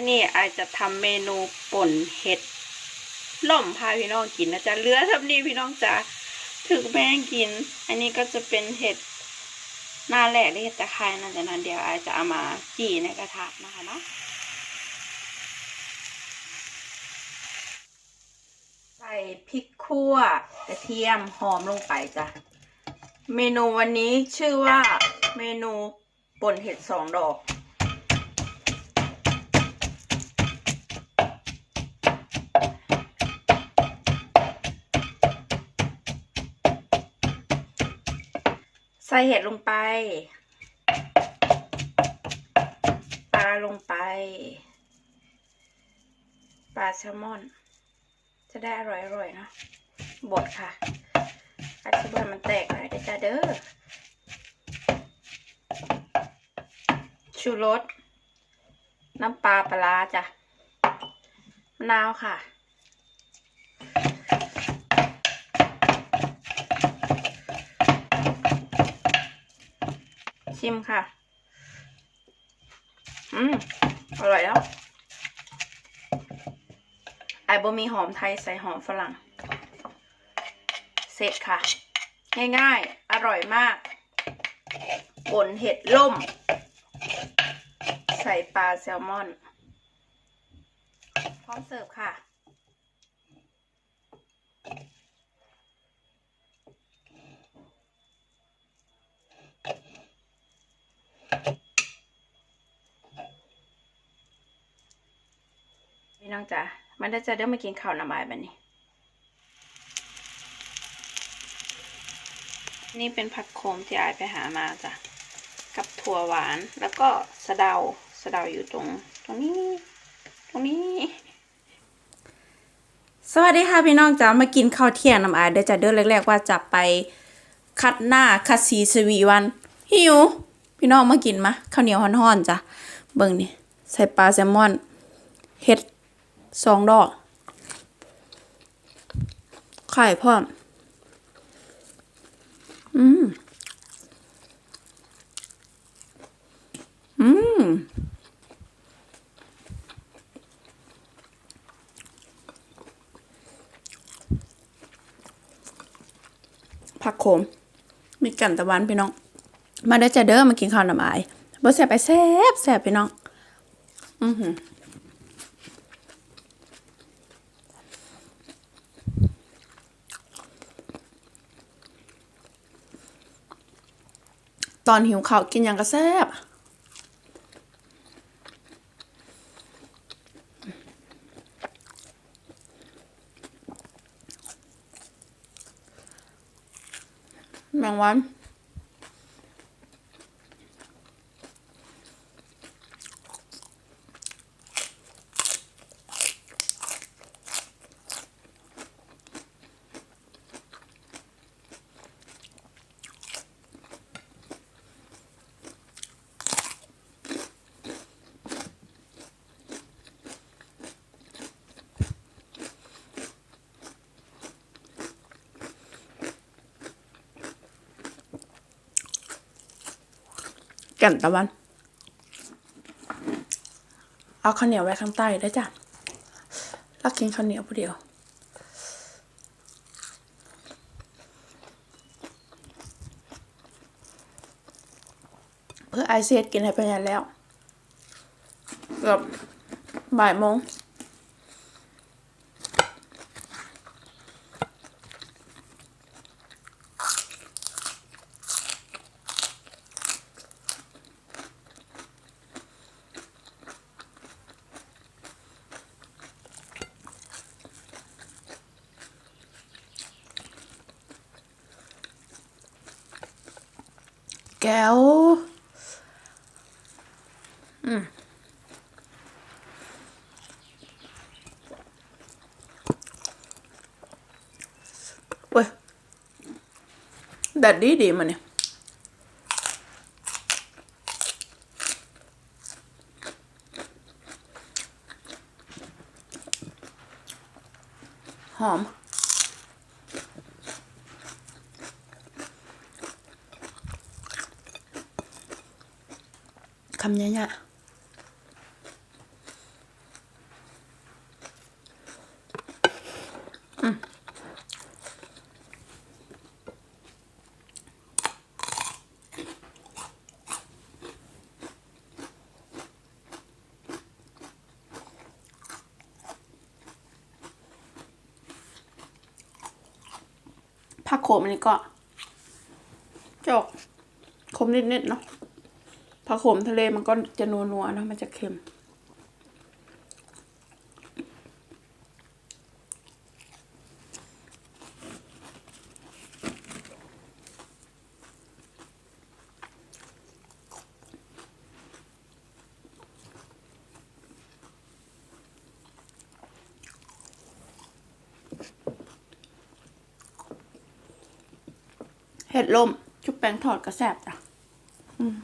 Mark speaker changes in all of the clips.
Speaker 1: วันนี้อาจจะทำเมนูป่นเห็ดล่มพาพี่น้องกินนะจ๊ะเลือทับนี้พี่น้องจ๋าถึงแม่งกิน อันนี้ก็จะเป็นเห็ดหน้าแหลกเห็ดตะไคร้นะจ๊ะนั้นเดี๋ยวอาจจะเอามาจี่ในกระทะนะคะเนาะใส่พริกขั่วกระเทียมหอมลงไปจ้ะเมนูวันนี้ชื่อว่าเมนูป่นเห็ดสองดอก ใส่เห็ดลงไป ปลาลงไป ปลาแซลมอน จะได้อร่อยๆเนอะบดค่ะอธิบายมันแตกหน่อยได้จ้าเด้อ ชูรส น้ำปลาปลาร้าจ้ะมะนาวค่ะ ชิมค่ะ อืม อร่อยแล้วไอบะมีหอมไทยใส่หอมฝรั่ง เสร็จค่ะ ง่ายๆ อร่อยมากป่นเห็ดล่ม ใส่ปลาแซลมอน พร้อมเสิร์ฟค่ะ พี่น้องจ๋ามันได้จะเดินมากินข้าวน้ำอายแบบนี้ นี่เป็นผักโขมที่อายไปหามาจ้ะ กับถั่วหวานแล้วก็สะเดาสะเดาอยู่ตรง ตรงนี้ ตรงนี้ สวัสดีค่ะพี่น้องจ๋ามากินข้าวเที่ยงน้ำอายเดี๋ยวจะเดินแรกๆว่าจะไปคัดหน้าคัดสีสวีวันหิวพี่น้องมากินมาข้าวเหนียวฮ้อนๆจ้ะเบิ่งนี่ใส่ปลาแซลมอนเห็ด สองดอกไข่พร้อม อืม อืม ผักโขม มีกันตะวันพี่น้อง มาเด้จะเด้อมากินข้าวหน้ำอายบ่แซ่บไปแซ่บแซ่บพี่น้อง อือหือ ตอนหิวข้าวกินอย่างกระแซบแมงวัน แก่นตะวัน เอาข้าวเหนียวไว้ข้างใต้ได้จ้ะรักกินข้าวเหนียวผู้เดียว เพื่อไอเซตกินให้ไปยันแล้ว เกือบบ่ายโมง แก้วอืมเว้ยแดดดีดีมันเนี่ยหอม คำนี้เนี่ยผักโขมอันนี้ก็จกคมนิดๆเนาะ ผักโขมทะเลมันก็จะนัวๆเนะมันจะเค็ม เห็ดลม ชุบแป้งทอดกระแสบจ้ะ อืม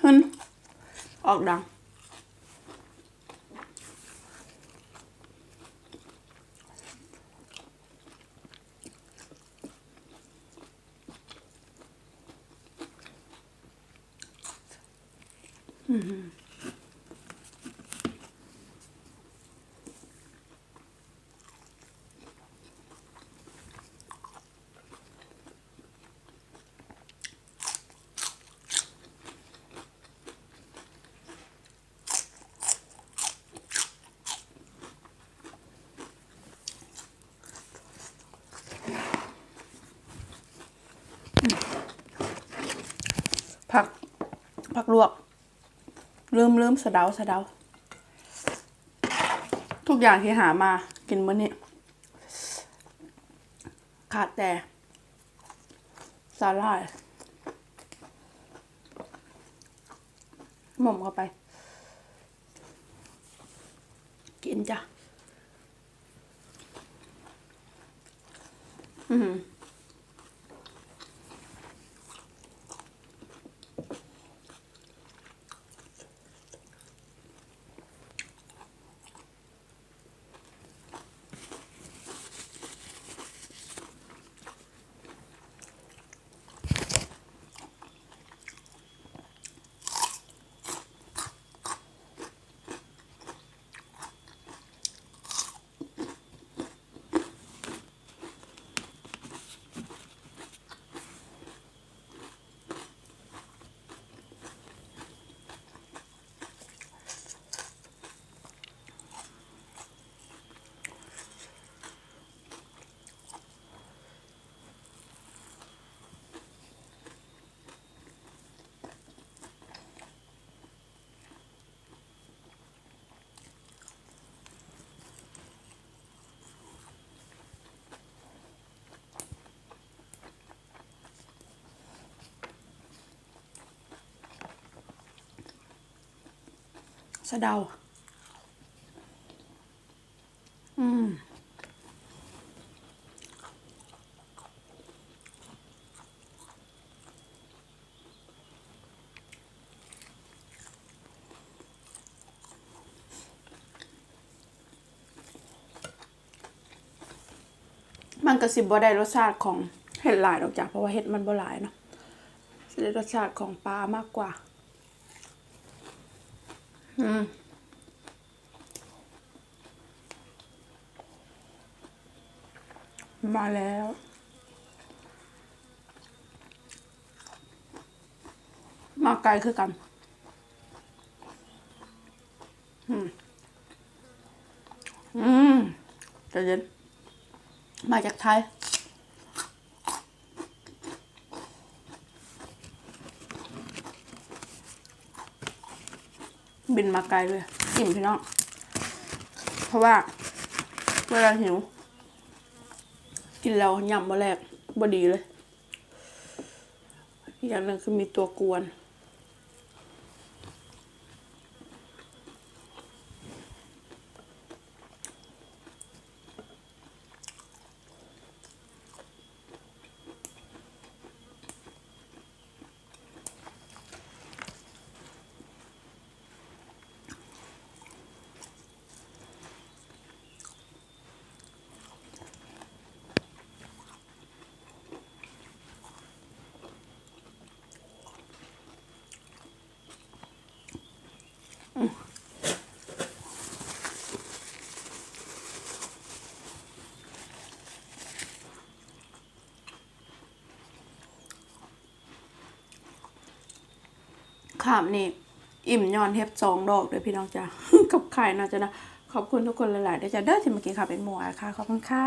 Speaker 1: ฮึนออกดังผัก ผักลวกลืมลืมสะเดาสะเดา ทุกอย่างที่หามากินมื้อนี้ขาดแต่สาหร่ายหม่อมเข้าไป กินจ้ะ อือ สะเดา อืม มันกระสิบบ่ได้รสชาติของเห็ดหลายดอกจ้ะเพราะว่าเห็ดมันบ่หลายเนาะจะได้รสชาติของปลามากกว่า มาแล้ว มาไกลคือกัน อืม อืมจะเย็น มาจากไทย บินมาไกลเลยอิ่มพี่น้อง เพราะว่า เวลาหิว กินแล้วยำมาแรกบดีเลยอีกอย่างหนึ่งคือมีตัวกวน ขามนี่อิ่มย้อนเทปบองดอกเลยพี่น้องจ้ากับไข่นะจะนะ ขอบคุณทุกคนหลายๆด้วยจ้าเด้อที่เมื่อกี้ค่ะเป็นหมวอะค่ะ ขอบคุณค่ะ